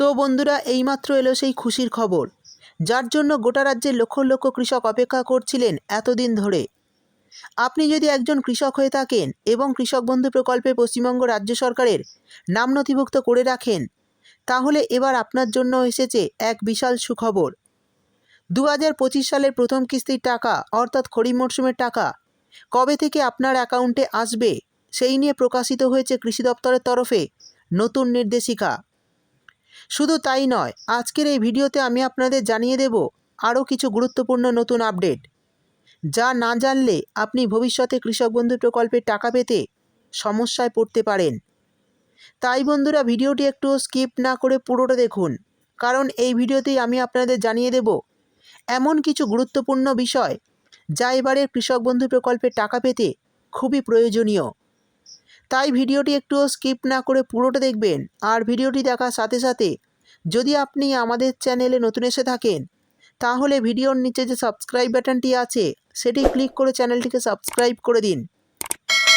তো বন্ধুরা, এইমাত্র এলো সেই খুশির খবর। যার জন্য গোটা রাজ্যের লক্ষ লক্ষ কৃষক অপেক্ষা করছিলেন এতদিন ধরে। আপনি যদি একজন কৃষক হয়ে থাকেন এবং কৃষক বন্ধু প্রকল্পে পশ্চিমবঙ্গ রাজ্য সরকারের নাম নথিভুক্ত করে রাখেন, তাহলে এবার আপনার জন্য এসেছে এক বিশাল সুখবর। দু হাজার পঁচিশ সালের প্রথম কিস্তির টাকা, অর্থাৎ খরিফ মরশুমের টাকা, কবে থেকে আপনার অ্যাকাউন্টে আসবে, সেই নিয়ে প্রকাশিত হয়েছে কৃষি দপ্তরের তরফে নতুন নির্দেশিকা। শুধু তাই নয়, আজকের এই ভিডিওতে আমি আপনাদের জানিয়ে দেব আরও কিছু গুরুত্বপূর্ণ নতুন আপডেট। যা না জানলে আপনি ভবিষ্যতে কৃষক বন্ধু প্রকল্পের টাকা পেতে সমস্যায় পড়তে পারেন। তাই বন্ধুরা, ভিডিওটি একটু স্কিপ না করে পুরোটা দেখুন, কারণ এই ভিডিওতেই আমি আপনাদের জানিয়ে দেব এমন কিছু গুরুত্বপূর্ণ বিষয় যা এবারের কৃষক বন্ধু প্রকল্পের টাকা পেতে খুবই প্রয়োজনীয়। তাই ভিডিওটি একটু স্কিপ না করে পুরোটা দেখবেন। আর ভিডিওটি দেখার সাথে সাথে যদি আপনি আমাদের চ্যানেলে নতুন এসে থাকেন, তাহলে ভিডিওর নিচে যে সাবস্ক্রাইব বাটনটি আছে, সেটি ক্লিক করে চ্যানেলটিকে সাবস্ক্রাইব করে দিন।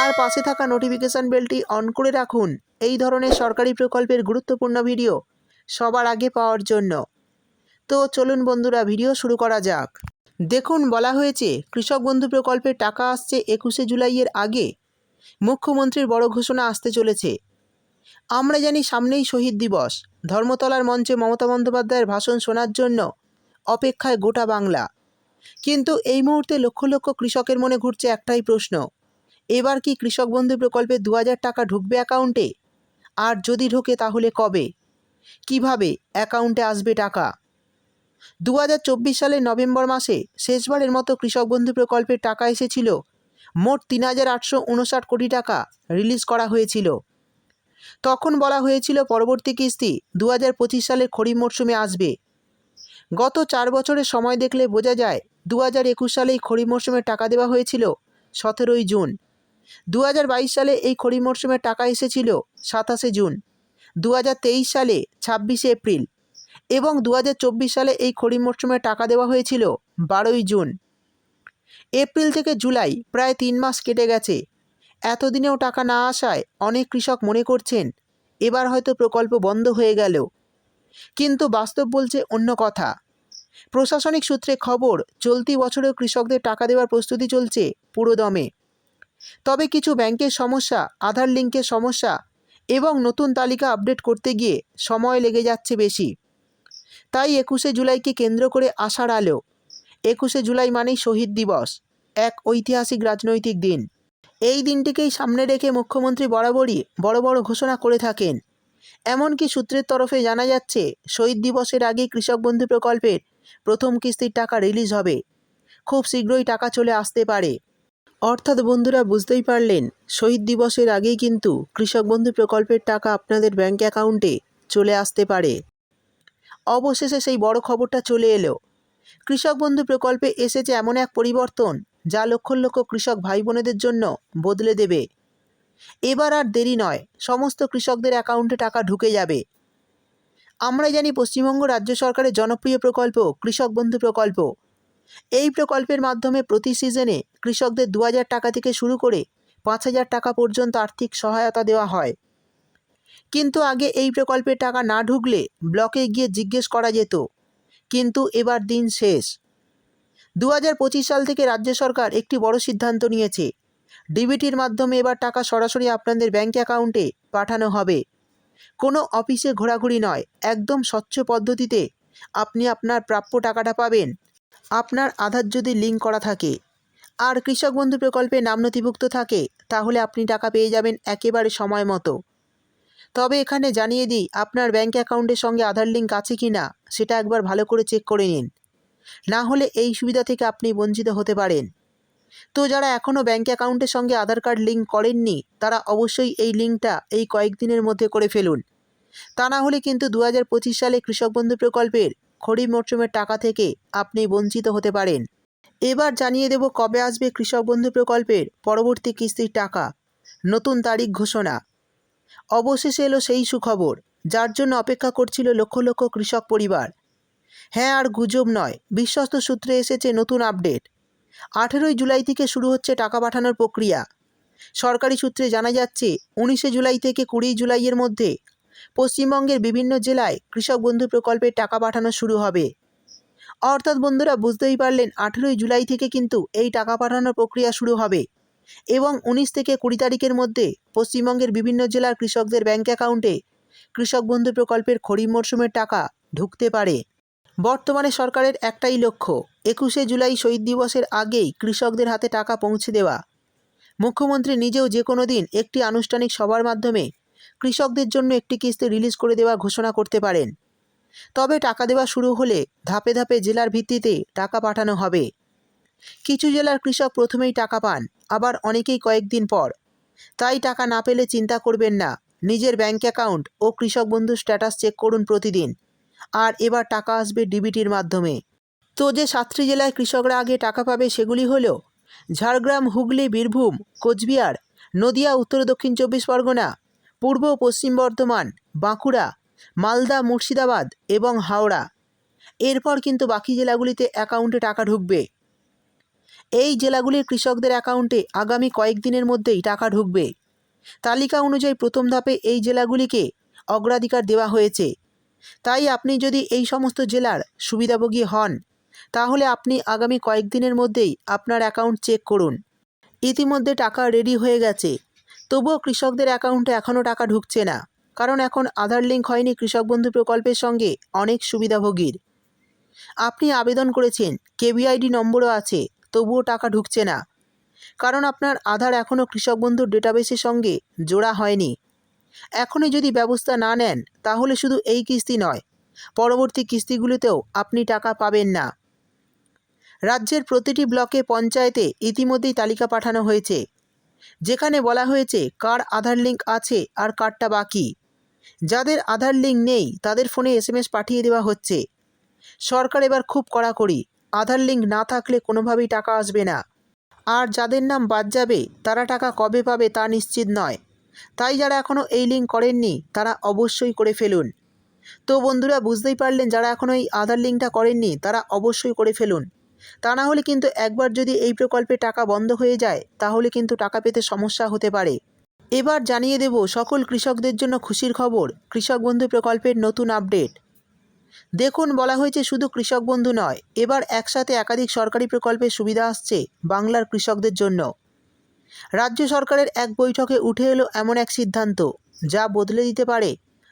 আর পাশে থাকা নোটিফিকেশান বেলটি অন করে রাখুন। এই ধরনের সরকারি প্রকল্পের গুরুত্বপূর্ণ ভিডিও সবার আগে পাওয়ার জন্য। তো চলুন বন্ধুরা, ভিডিও শুরু করা যাক। দেখুন, বলা হয়েছে, কৃষক বন্ধু প্রকল্পের টাকা আসছে একুশে জুলাইয়ের আগে। মুখ্যমন্ত্রীর বড় ঘোষণা আসতে চলেছে। আমরা জানি সামনেই শহীদ দিবস। ধর্মতলার মঞ্চে মমতা বন্দ্যোপাধ্যায়ের ভাষণ শোনার জন্য অপেক্ষায় গোটা বাংলা। কিন্তু এই মুহূর্তে লক্ষ লক্ষ কৃষকের মনে ঘুরছে একটাই প্রশ্ন। এবার কি কৃষক বন্ধু প্রকল্পে দু হাজার টাকা ঢুকবে অ্যাকাউন্টে? আর যদি ঢোকে তাহলে কবে? কীভাবে অ্যাকাউন্টে আসবে টাকা? দু হাজার চব্বিশ সালের নভেম্বর মাসে শেষবারের মতো কৃষক বন্ধু প্রকল্পের টাকা এসেছিল মোট তিন হাজার আটশো উনষাট কোটি টাকা রিলিজ করা হয়েছিল। তখন বলা হয়েছিল পরবর্তী কিস্তি দু হাজার পঁচিশ সালের খরিফ মরশুমে আসবে। গত চার বছরের সময় দেখলে বোঝা যায় দু হাজার একুশ সালেই খরিফ মরশুমে টাকা দেওয়া হয়েছিল সতেরোই জুন। দু হাজার বাইশ সালে এই খরিফ মরশুমের টাকা এসেছিল সাতাশে জুন। দু হাজার তেইশ সালে ছাব্বিশে এপ্রিল। এবং দু হাজার চব্বিশ সালে এই খরিফ মরশুমে টাকা দেওয়া হয়েছিল বারোই জুন। এপ্রিল থেকে জুলাই প্রায় তিন মাস কেটে গেছে। এতদিনেও টাকা না আসায় অনেক কৃষক মনে করছেন, এবার হয়তো প্রকল্প বন্ধ হয়ে গেল। কিন্তু বাস্তব বলছে অন্য কথা। প্রশাসনিক সূত্রে খবর, চলতি বছরেও কৃষকদের টাকা দেওয়ার প্রস্তুতি চলছে পুরোদমে। তবে কিছু ব্যাংকের সমস্যা, আধার লিঙ্কের সমস্যা এবং নতুন তালিকা আপডেট করতে গিয়ে সময় লেগে যাচ্ছে বেশি। তাই একুশে জুলাইকে কেন্দ্র করে আশার আলো। একুশে জুলাই মানেই শহীদ দিবস, এক ঐতিহাসিক রাজনৈতিক দিন। এই দিনটিকেই সামনে রেখে মুখ্যমন্ত্রী বরাবরই বড় বড় ঘোষণা করে থাকেন। এমনকি সূত্রের তরফে জানা যাচ্ছে, শহীদ দিবসের আগেই কৃষক বন্ধু প্রকল্পের প্রথম কিস্তির টাকা রিলিজ হবে। খুব শীঘ্রই টাকা চলে আসতে পারে। অর্থাৎ বন্ধুরা বুঝতেই পারলেন, শহীদ দিবসের আগেই কিন্তু কৃষক বন্ধু প্রকল্পের টাকা আপনাদের ব্যাঙ্ক অ্যাকাউন্টে চলে আসতে পারে। অবশেষে সেই বড় খবরটা চলে এলো। কৃষক বন্ধু প্রকল্পে এসেছে এমন এক পরিবর্তন যা লক্ষ লক্ষ কৃষক ভাই বোনেদের জন্য বদলে দেবে। এবার আর দেরি নয়, সমস্ত কৃষকদের অ্যাকাউন্টে টাকা ঢুকে যাবে। আমরা জানি পশ্চিমবঙ্গ রাজ্য সরকারের জনপ্রিয় প্রকল্প, কৃষক বন্ধু প্রকল্প। এই প্রকল্পের মাধ্যমে প্রতি সিজনে কৃষকদের দু হাজার টাকা থেকে শুরু করে পাঁচ হাজার টাকা পর্যন্ত আর্থিক সহায়তা দেওয়া হয়। কিন্তু আগে এই প্রকল্পের টাকা না ঢুকলে ব্লকে গিয়ে জিজ্ঞেস করা যেত কিন্তু এবার দিন শেষ। দু হাজার পঁচিশ সাল থেকে রাজ্য সরকার একটি বড় সিদ্ধান্ত নিয়েছে। ডিবিটির মাধ্যমে এবার টাকা সরাসরি আপনাদের ব্যাঙ্ক অ্যাকাউন্টে পাঠানো হবে। কোনো অফিসে ঘোরাঘুরি নয়, একদম স্বচ্ছ পদ্ধতিতে আপনি আপনার প্রাপ্য টাকাটা পাবেন। আপনার আধার যদি লিঙ্ক করা থাকে আর কৃষক বন্ধু প্রকল্পে নাম নথিভুক্ত থাকে, তাহলে আপনি টাকা পেয়ে যাবেন একেবারে সময় মতো। তবে এখানে জানিয়ে দিই, আপনার ব্যাঙ্ক অ্যাকাউন্টের সঙ্গে আধার লিঙ্ক আছে কি না, সেটা একবার ভালো করে চেক করে নিন। না হলে এই সুবিধা থেকে আপনি বঞ্চিত হতে পারেন। তো যারা এখনও ব্যাঙ্ক অ্যাকাউন্টের সঙ্গে আধার কার্ড লিঙ্ক করেননি, তারা অবশ্যই এই লিঙ্কটা এই কয়েকদিনের মধ্যে করে ফেলুন। তা না হলে কিন্তু দু হাজার পঁচিশ সালে কৃষক বন্ধু প্রকল্পের খরিফ মরশুমের টাকা থেকে আপনি বঞ্চিত হতে পারেন। এবার জানিয়ে দেব কবে আসবে কৃষক বন্ধু প্রকল্পের পরবর্তী কিস্তির টাকা। নতুন তারিখ ঘোষণা। অবশেষে এলো সেই সুখবর, যার জন্য অপেক্ষা করছিল লক্ষ লক্ষ কৃষক পরিবার। হ্যাঁ আর গুজব নয়, বিশ্বস্ত সূত্রে এসেছে নতুন আপডেট। আঠেরোই জুলাই থেকে শুরু হচ্ছে টাকা পাঠানোর প্রক্রিয়া। সরকারি সূত্রে জানা যাচ্ছে, উনিশে জুলাই থেকে কুড়ি জুলাইয়ের মধ্যে পশ্চিমবঙ্গের বিভিন্ন জেলায় কৃষক বন্ধু প্রকল্পে টাকা পাঠানো শুরু হবে। অর্থাৎ বন্ধুরা, বুঝতেই পারলেন, আঠেরোই জুলাই থেকে কিন্তু এই টাকা পাঠানোর প্রক্রিয়া শুরু হবে। এবং উনিশ থেকে কুড়ি তারিখের মধ্যে পশ্চিমবঙ্গের বিভিন্ন জেলার কৃষকদের ব্যাঙ্ক অ্যাকাউন্টে কৃষক বন্ধু প্রকল্পের খরিফ মরশুমের টাকা ঢুকতে পারে। বর্তমানে সরকারের একটাই লক্ষ্য, একুশে জুলাই শহীদ দিবসের আগেই কৃষকদের হাতে টাকা পৌঁছে দেওয়া। মুখ্যমন্ত্রী নিজেও যে কোনো দিন একটি আনুষ্ঠানিক সভার মাধ্যমে কৃষকদের জন্য একটি কিস্তি রিলিজ করে দেওয়ার ঘোষণা করতে পারেন। তবে টাকা দেওয়া শুরু হলে ধাপে ধাপে জেলার ভিত্তিতে টাকা পাঠানো হবে। কিছু জেলার কৃষক প্রথমেই টাকা পান, আবার অনেকেই কয়েকদিন পর। তাই টাকা না পেলে চিন্তা করবেন না, নিজের ব্যাঙ্ক অ্যাকাউন্ট ও কৃষক বন্ধু স্ট্যাটাস চেক করুন প্রতিদিন। আর এবার টাকা আসবে ডিবিটির মাধ্যমে। তো যে সাতটি জেলায় কৃষকরা আগে টাকা পাবে সেগুলি হলো, ঝাড়গ্রাম, হুগলি, বীরভূম, কোচবিহার, নদিয়া, উত্তর দক্ষিণ চব্বিশ পরগনা, পূর্ব পশ্চিম বর্ধমান, বাঁকুড়া, মালদা, মুর্শিদাবাদ এবং হাওড়া। এরপর কিন্তু বাকি জেলাগুলিতে অ্যাকাউন্টে টাকা ঢুকবে। এই জেলাগুলির কৃষকদের অ্যাকাউন্টে আগামী কয়েকদিনের মধ্যেই টাকা ঢুকবে। তালিকা অনুযায়ী প্রথম ধাপে এই জেলাগুলিকে অগ্রাধিকার দেওয়া হয়েছে। তাই আপনি যদি এই সমস্ত জেলার সুবিধাভোগী হন, তাহলে আপনি আগামী কয়েকদিনের মধ্যেই আপনার অ্যাকাউন্ট চেক করুন। ইতিমধ্যে টাকা রেডি হয়ে গেছে। তবুও কৃষকদের অ্যাকাউন্টে এখনও টাকা ঢুকছে না, কারণ এখন আধার লিঙ্ক হয়নি কৃষক বন্ধু প্রকল্পের সঙ্গে অনেক সুবিধাভোগীর। আপনি আবেদন করেছেন কেবিআইডি নম্বরও আছে তবুও টাকা ঢুকছে না। কারণ আপনার আধার এখনও কৃষক বন্ধুর ডেটাবেসের সঙ্গে জোড়া হয়নি। এখনই যদি ব্যবস্থা না নেন, তাহলে শুধু এই কিস্তি নয়, পরবর্তী কিস্তিগুলিতেও আপনি টাকা পাবেন না। রাজ্যের প্রতিটি ব্লকে পঞ্চায়েতে ইতিমধ্যেই তালিকা পাঠানো হয়েছে। যেখানে বলা হয়েছে কার আধার লিঙ্ক আছে আর কারটা বাকি। যাদের আধার লিঙ্ক নেই, তাদের ফোনে এসএমএস পাঠিয়ে দেওয়া হচ্ছে। সরকার এবার খুব কড়াকড়ি আধার লিঙ্ক না থাকলে কোনোভাবেই টাকা আসবে না। আর যাদের নাম বাদ যাবে, তারা টাকা কবে পাবে তা নিশ্চিত নয়। তাই যারা এখনও এই লিঙ্ক করেননি, তারা অবশ্যই করে ফেলুন। তো বন্ধুরা, বুঝতেই পারলেন, যারা এখনও এই আধার লিঙ্কটা করেননি, তারা অবশ্যই করে ফেলুন। তা না হলে কিন্তু একবার যদি এই প্রকল্পে টাকা বন্ধ হয়ে যায়, তাহলে কিন্তু টাকা পেতে সমস্যা হতে পারে। এবার জানিয়ে দেব সকল কৃষকদের জন্য খুশির খবর। কৃষক বন্ধু প্রকল্পের নতুন আপডেট। দেখুন, বলা হয়েছে শুধু কৃষক বন্ধু নয়, এবার একসাথে একাধিক সরকারি প্রকল্পের সুবিধা আসছে বাংলার কৃষকদের জন্য। রাজ্য সরকারের এক বৈঠকে উঠে এলো এমন এক সিদ্ধান্ত, যা বদলে দিতে পারে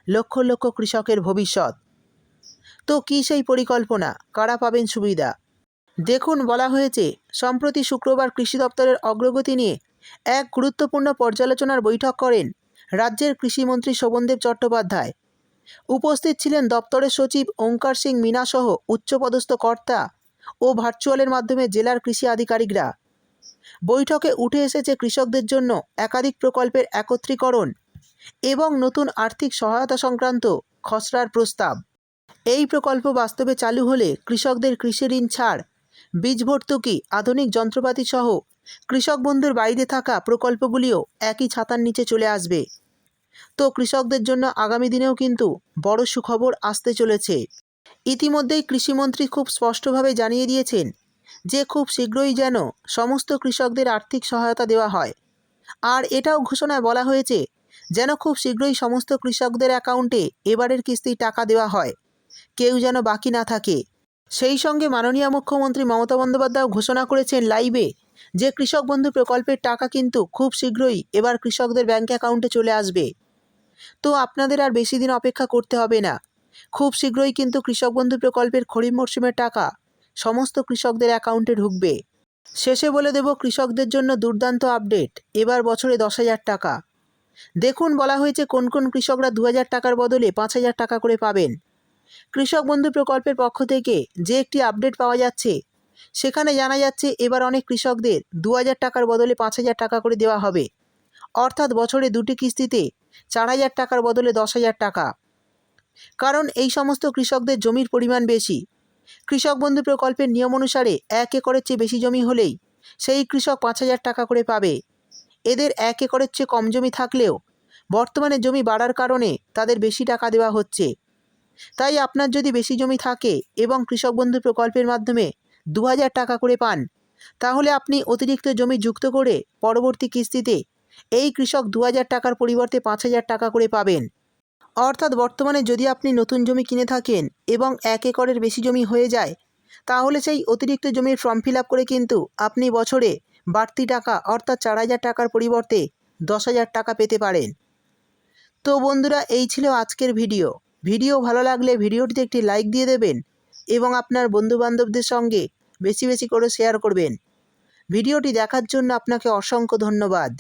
লক্ষ লক্ষ কৃষকের ভবিষ্যৎ। তো কী সেই পরিকল্পনা? কারা পাবেন সুবিধা? দেখুন, বলা হয়েছে, সম্প্রতি শুক্রবার কৃষি দপ্তরের অগ্রগতি নিয়ে এক গুরুত্বপূর্ণ পর্যালোচনার বৈঠক করেন রাজ্যের কৃষিমন্ত্রী শোভনদেব চট্টোপাধ্যায়। উপস্থিত ছিলেন দপ্তরের সচিব ওঙ্কার সিং মিনাসহ উচ্চপদস্থ কর্তা ও ভার্চুয়ালের মাধ্যমে জেলার কৃষি আধিকারিকরা। বৈঠকে উঠে এসেছে কৃষকদের জন্য একাধিক প্রকল্পের একত্রীকরণ এবং নতুন আর্থিক সহায়তা সংক্রান্ত খসড়ার প্রস্তাব। এই প্রকল্প বাস্তবে চালু হলে কৃষকদের কৃষি ঋণ ছাড়, বীজ ভর্তুকি, আধুনিক যন্ত্রপাতি সহ কৃষক বন্ধুর বাইরে থাকা প্রকল্পগুলিও একই ছাতার নিচে চলে আসবে। তো কৃষকদের জন্য আগামী দিনেও কিন্তু বড় সুখবর আসতে চলেছে। ইতিমধ্যেই কৃষিমন্ত্রী খুব স্পষ্টভাবে জানিয়ে দিয়েছেন যে, খুব শীঘ্রই যেন সমস্ত কৃষকদের আর্থিক সহায়তা দেওয়া হয়। আর এটাও ঘোষণায় বলা হয়েছে যেন খুব শীঘ্রই সমস্ত কৃষকদের অ্যাকাউন্টে এবারের কিস্তির টাকা দেওয়া হয়। কেউ যেন বাকি না থাকে। সেই সঙ্গে মাননীয় মুখ্যমন্ত্রী মমতা বন্দ্যোপাধ্যায় ঘোষণা করেছেন লাইভে যে, কৃষক বন্ধু প্রকল্পের টাকা কিন্তু খুব শীঘ্রই এবার কৃষকদের ব্যাঙ্ক অ্যাকাউন্টে চলে আসবে। তো আপনাদের আর বেশি দিন অপেক্ষা করতে হবে না। খুব শীঘ্রই কিন্তু কৃষক বন্ধু প্রকল্পের খরিফ মরশুমের টাকা সমস্ত কৃষকদের অ্যাকাউন্টে ঢুকবে। শেষে বলে দেব কৃষকদের জন্য দুর্দান্ত আপডেট, এবার বছরে দশ হাজার টাকা। দেখুন বলা হয়েছে কোন কোন কৃষকরা দু হাজার টাকার বদলে পাঁচ হাজার টাকা করে পাবেন। কৃষক বন্ধু প্রকল্পের পক্ষ থেকে যে একটি আপডেট পাওয়া যাচ্ছে, সেখানে জানা যাচ্ছে এবার অনেক কৃষকদের দু হাজার টাকার বদলে পাঁচ হাজার টাকা করে দেওয়া হবে। অর্থাৎ বছরে দুটি কিস্তিতে চার হাজার টাকার বদলে দশ হাজার টাকা। কারণ এই সমস্ত কৃষকদের জমির পরিমাণ বেশি। কৃষক বন্ধু প্রকল্পের নিয়ম অনুসারে এক একরের চেয়ে বেশি জমি হলেই সেই কৃষক পাঁচ হাজার টাকা করে পাবে। এদের এক একরের চেয়ে কম জমি থাকলেও বর্তমানে জমি বাড়ার কারণে তাদের বেশি টাকা দেওয়া হচ্ছে। তাই আপনার যদি বেশি জমি থাকে এবং কৃষক বন্ধু প্রকল্পের মাধ্যমে দু হাজার টাকা করে পান, তাহলে আপনি অতিরিক্ত জমি যুক্ত করে পরবর্তী কিস্তিতে এই কৃষক দু হাজার টাকার পরিবর্তে পাঁচ হাজার টাকা করে পাবেন। অর্থাৎ বর্তমানে যদি আপনি নতুন জমি কিনে থাকেন এবং এক একরের বেশি জমি হয়ে যায়, তাহলে সেই অতিরিক্ত জমির ফর্ম ফিল করে কিন্তু আপনি বছরে বাড়তি টাকা অর্থাৎ চার হাজার টাকার পরিবর্তে দশ হাজার টাকা পেতে পারেন। তো বন্ধুরা, এই ছিল আজকের ভিডিও। ভিডিও ভালো লাগলে ভিডিওটিতে একটি লাইক দিয়ে দেবেন এবং আপনার বন্ধুবান্ধবদের সঙ্গে বেশি বেশি করে শেয়ার করবেন। ভিডিওটি দেখার জন্য আপনাকে অসংখ্য ধন্যবাদ।